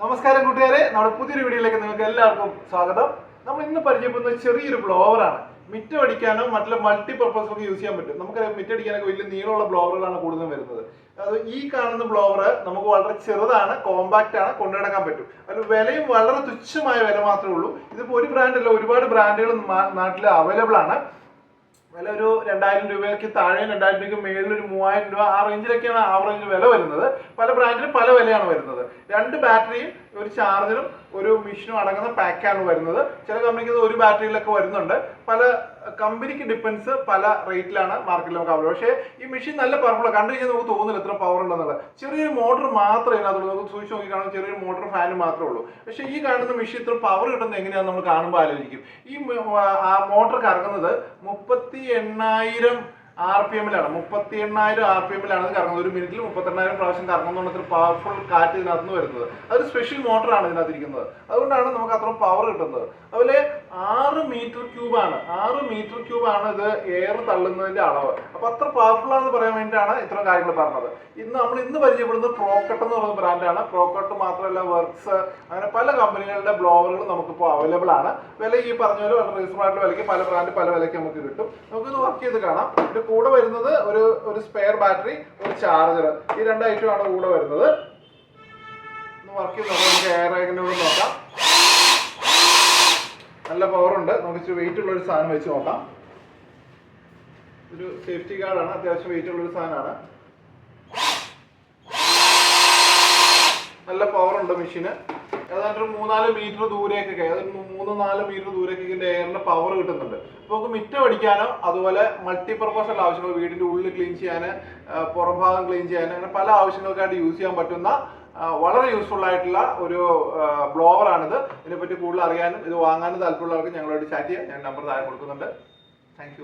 നമസ്കാരം കൂട്ടുകാരെ. നമ്മുടെ പുതിയൊരു വീഡിയോയിലേക്ക് നിങ്ങൾക്ക് എല്ലാവർക്കും സ്വാഗതം. നമ്മൾ ഇന്ന് പരിചയപ്പെടുന്ന ചെറിയൊരു ബ്ലോവറാണ്. മിറ്റം അടിക്കാനോ മറ്റുള്ള മൾട്ടി പർപ്പസൊക്കെ യൂസ് ചെയ്യാൻ പറ്റും. നമുക്കറിയാം മിറ്റം അടിക്കാനൊക്കെ വലിയ നീളമുള്ള ബ്ലോവറുകളാണ് കൂടുതലും വരുന്നത്. അത് ഈ കാണുന്ന ബ്ലോവർ നമുക്ക് വളരെ ചെറുതാണ് കോമ്പാക്റ്റ് ആണ് കൊണ്ടുനടക്കാൻ പറ്റും. അതിന് വിലയും വളരെ തുച്ഛമായ വില മാത്രമേ ഉള്ളൂ. ഇതിപ്പോൾ ഒരു ബ്രാൻഡല്ല ഒരുപാട് ബ്രാൻഡുകൾ നാട്ടിൽ അവൈലബിൾ ആണ്. വില ഒരു രണ്ടായിരം രൂപയ്ക്ക് താഴെ രണ്ടായിരം രൂപയ്ക്ക് മേളിൽ ഒരു മൂവായിരം രൂപ ആ റേഞ്ചിലൊക്കെയാണ് ആവറേജ് വില വരുന്നത്. പല ബ്രാൻഡിലും പല വിലയാണ് വരുന്നത്. രണ്ട് ബാറ്ററിയും ഒരു ചാർജറും ഒരു മെഷീനും അടങ്ങുന്ന പാക്കാണ് വരുന്നത്. ചില കമ്പനിക്ക് ഒരു ബാറ്ററിയിലൊക്കെ വരുന്നുണ്ട്. പല കമ്പനിക്ക് ഡിപ്പെൻസ് പല റേറ്റിലാണ് മാർക്കറ്റിൽ നമുക്ക് അവൈലബിൾ. പക്ഷേ ഈ മെഷീൻ നല്ല പവർഫുൾ കണ്ടു കഴിഞ്ഞാൽ നമുക്ക് തോന്നില്ല എത്ര പവർ ഉണ്ടെന്നുള്ളത് ചെറിയൊരു മോട്ടർ മാത്രമേ അതിനകത്തുള്ളൂ നമുക്ക് സൂക്ഷിച്ച് നോക്കി ചെറിയൊരു മോട്ടർ ഫാൻ മാത്രമേ ഉള്ളൂ. പക്ഷേ ഈ കാണുന്ന മെഷീൻ ഇത്ര പവർ കിട്ടുന്നത് എങ്ങനെയാണെന്ന് നമ്മൾ കാണുമ്പോൾ ആലോചിക്കും. ഈ ആ മോട്ടർ കറങ്ങുന്നത് മുപ്പത്തി എണ്ണായിരം ആർ പി എമ്മിലാണ് മുപ്പത്തി എണ്ണായിരം ആർ പി എമ്മിലാണ് കറങ്ങുന്നത്. ഒരു മിനിറ്റിൽ മുപ്പത്തെണ്ണായിരം പ്രാവശ്യം കറങ്ങുന്നതുകൊണ്ട് ഇത്ര പവർഫുൾ കാറ്റ് ഇതിനകത്ത് നിന്ന് വരുന്നത് അതൊരു സ്പെഷ്യൽ മോട്ടറാണ് ഇതിനകത്തിരിക്കുന്നത്. അതുകൊണ്ടാണ് നമുക്ക് അത്ര പവർ കിട്ടുന്നത്. അതുപോലെ ആറ് മീറ്റർ ക്യൂബ് ആണ്. ആറ് മീറ്റർ ക്യൂബ് ആണ് ഇത് എയർ തള്ളുന്നതിന്റെ അളവ്. അപ്പൊ അത്ര പവർഫുൾ ആണെന്ന് പറയാൻ വേണ്ടിയിട്ടാണ് ഇത്തരം കാര്യങ്ങൾ പറഞ്ഞത്. ഇന്ന് നമ്മൾ ഇന്ന് പരിചയപ്പെടുന്നത് പ്രോക്കട്ട് എന്ന് പറയുന്ന ബ്രാൻഡാണ് പ്രോക്കട്ട് മാത്രമല്ല വർക്ക്സ് അങ്ങനെ പല കമ്പനികളുടെ ബ്ലോവറുകൾ നമുക്കിപ്പോൾ അവൈലബിൾ ആണ്. വില ഈ പറഞ്ഞ പോലെ വളരെ റീസണബിൾ ആയിട്ടുള്ള വിലയ്ക്ക് പല ബ്രാൻഡ് പല വിലയ്ക്ക് നമുക്ക് കിട്ടും. നമുക്കിത് വർക്ക് ചെയ്ത് കാണാം. ഇതിന്റെ കൂടെ വരുന്നത് ഒരു ഒരു സ്പെയർ ബാറ്ററി ഒരു ചാർജർ ഈ രണ്ട് കൂടെ വരുന്നത്. വർക്ക് ചെയ്ത് നമുക്ക് എയർ നോക്കാം. നല്ല പവർ ഉണ്ട്. നമുക്ക് ഇച്ചിരി വെയിറ്റ് ഉള്ള ഒരു സാധനം വെച്ച് നോക്കാം. ഒരു സേഫ്റ്റി ഗാർഡാണ് അത്യാവശ്യം വെയിറ്റ് ഉള്ള ഒരു സാധനമാണ്. നല്ല പവർ ഉണ്ട് മെഷീന് ഏതാണ്ട് ഒരു മൂന്നാൽ മീറ്റർ ദൂരേക്കൊക്കെ അതൊരു മൂന്ന് നാല് മീറ്റർ ദൂരേക്കൊക്കെ ഇതിന്റെ എയറിന്റെ പവർ കിട്ടുന്നുണ്ട്. അപ്പോൾ നമുക്ക് മിറ്റം അടിക്കാനോ അതുപോലെ മൾട്ടിപർപ്പസ് ഉള്ള ആവശ്യങ്ങൾ വീടിന്റെ ഉള്ളിൽ ക്ലീൻ ചെയ്യാൻ പുറം ഭാഗം ക്ലീൻ ചെയ്യാൻ അങ്ങനെ പല ആവശ്യങ്ങൾക്കായിട്ട് യൂസ് ചെയ്യാൻ പറ്റുന്ന വളരെ യൂസ്ഫുൾ ആയിട്ടുള്ള ഒരു ബ്ലോവർ ആണിത്. ഇതിനെപ്പറ്റി കൂടുതൽ അറിയാനും ഇത് വാങ്ങാനും താല്പര്യമുള്ളവർക്ക് ഞങ്ങളോട് ചാറ്റ് ചെയ്യാം. ഞാൻ നമ്പർ താഴെ കൊടുക്കുന്നുണ്ട്. താങ്ക്